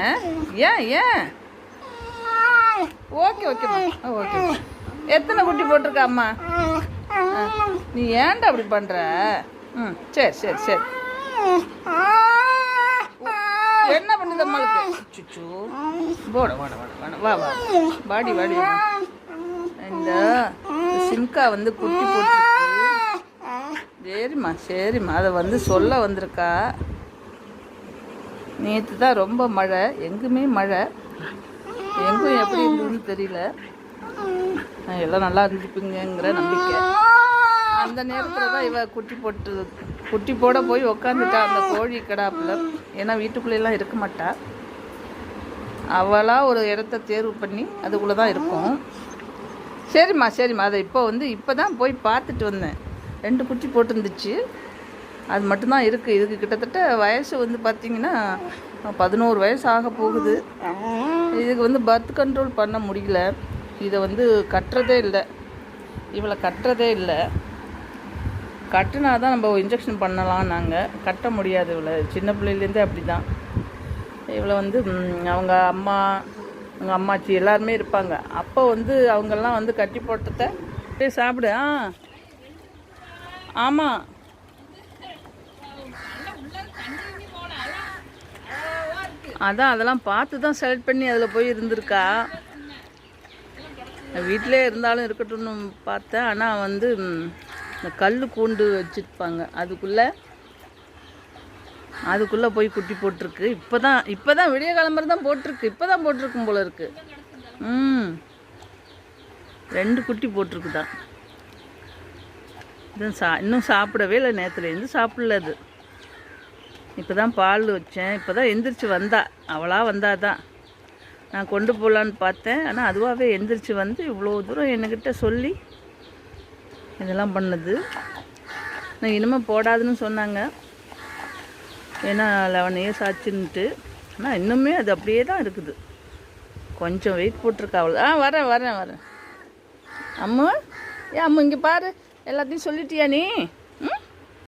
ஆ? ஏன் ஏன்? ஓகே ஓகேம்மா ஓகே எத்தனை குட்டி போட்டிருக்கா அம்மா? நீ ஏன்டா அப்படி பண்ற? ம் சரி சரி சரி. என்ன பண்ணுது அம்மாளுக்கு? சுச்சு போட வாட வாட வாட. வா வா. வாடி பாடி இந்த சிம்கா வந்து குட்டி போட்டு சரிம்மா சரிம்மா. அதை வந்து சொல்ல வந்திருக்கா. நேற்று தான் ரொம்ப மழை. எங்குமே மழை. எங்கும் எப்படி இருந்ததுன்னு தெரியல. எல்லாம் நல்லா இருந்துப்பீங்கிற நம்பிக்கை. அந்த நேரத்தில் தான் இவ குட்டி போட்டு குட்டி போட போய் உக்காந்துட்டா அந்த கோழி கடாப்பில். ஏன்னா வீட்டுக்குள்ளேலாம் இருக்க மாட்டா. அவளாக ஒரு இடத்த தேர்வு பண்ணி அதுக்குள்ளே தான் இருக்கும். சரிம்மா சரிம்மா. அதை இப்போ வந்து இப்போ தான் போய் பார்த்துட்டு வந்தேன். ரெண்டு குட்டி போட்டிருந்துச்சு. அது மட்டும்தான் இருக்குது இதுக்கு கிட்டத்தட்ட வயசு வந்து பார்த்திங்கன்னா பதினோரு வயசு ஆக போகுது. இதுக்கு வந்து பர்த் கண்ட்ரோல் பண்ண முடியல. இதை வந்து கட்டுறதே இல்லை. இவளை கட்டுறதே இல்லை. கட்டுனா தான் நம்ம இன்ஜெக்ஷன் பண்ணலாம் நாங்கள் கட்ட முடியாது இவளை. சின்ன பிள்ளையிலேருந்தே அப்படி தான் இவளை வந்து அவங்க அம்மா அவங்க அம்மாச்சி எல்லாருமே இருப்பாங்க. அப்போ வந்து அவங்கெல்லாம் வந்து கட்டி போட்டத போய் சாப்பிடு. ஆ. ஆமாம் அதான் அதெல்லாம் பார்த்து தான் செலக்ட் பண்ணி அதில் போய் இருந்திருக்கா. வீட்டிலே இருந்தாலும் இருக்கட்டும்னு பார்த்தேன். ஆனால் வந்து இந்த கல் கூண்டு வச்சுருப்பாங்க. அதுக்குள்ளே அதுக்குள்ளே போய் குட்டி போட்டிருக்கு. இப்போ தான் இப்போ தான் விடிய கிளம்புற தான் போட்டிருக்கு. இப்போ தான் போட்டிருக்கும் போல இருக்கு. ம். ரெண்டு குட்டி போட்டிருக்கு தான் இதுவும் சா இன்னும் சாப்பிடவே இல்லை. நேற்றுலேருந்து சாப்பிடல அது. இப்போ தான் பால் வச்சேன். இப்போ தான் எந்திரிச்சு வந்தா. அவளாக வந்தா தான் நான் கொண்டு போகலான்னு பார்த்தேன். ஆனால் அதுவாகவே எந்திரிச்சு வந்து இவ்வளோ தூரம் என்கிட்ட சொல்லி இதெல்லாம் பண்ணுது. நான் இனிமேல் போடாதுன்னு சொன்னாங்க. ஏன்னா லெவன் இயர்ஸ் ஆச்சுன்ட்டு ஆனால் இன்னுமே அது அப்படியே தான் இருக்குது. கொஞ்சம் வெயிட் போட்டிருக்கா அவ்வளோ ஆ வரேன் வரேன் வரேன். அம்மா ஏன் அம்மா இங்கே பாரு. எல்லாத்தையும் சொல்லிட்டியா நீ?